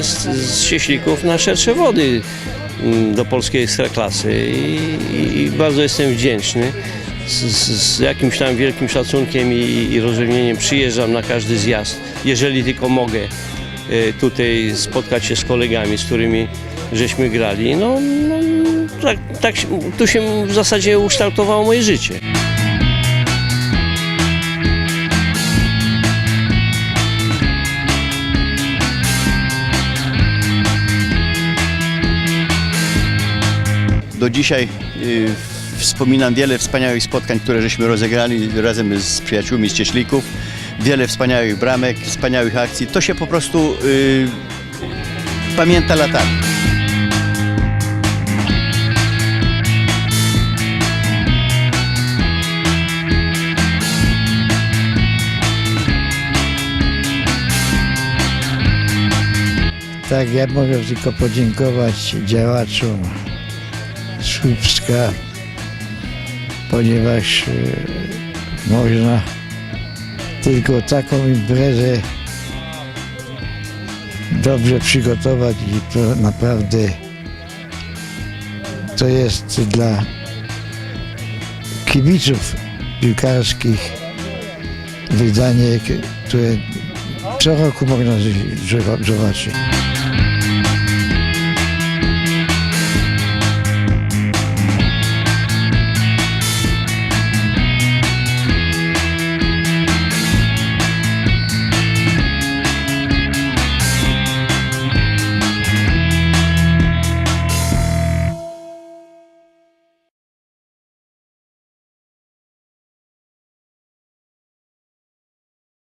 z, z Cieślików na szersze wody mm, do polskiej ekstraklasy i, i, i bardzo jestem wdzięczny. Z, z, z jakimś tam wielkim szacunkiem i, i przyjeżdżam na każdy zjazd, jeżeli tylko mogę e, tutaj spotkać się z kolegami, z którymi żeśmy grali. No, no tak, tak tu się w zasadzie ukształtowało moje życie. Do dzisiaj y, wspominam wiele wspaniałych spotkań, które żeśmy rozegrali razem z przyjaciółmi z Cieślików. Wiele wspaniałych bramek, wspaniałych akcji. To się po prostu y, pamięta latami. Tak, ja mogę tylko podziękować działaczom Słupska, ponieważ e, można tylko taką imprezę dobrze przygotować i to naprawdę to jest dla kibiców piłkarskich wydanie, które co roku można zobaczyć.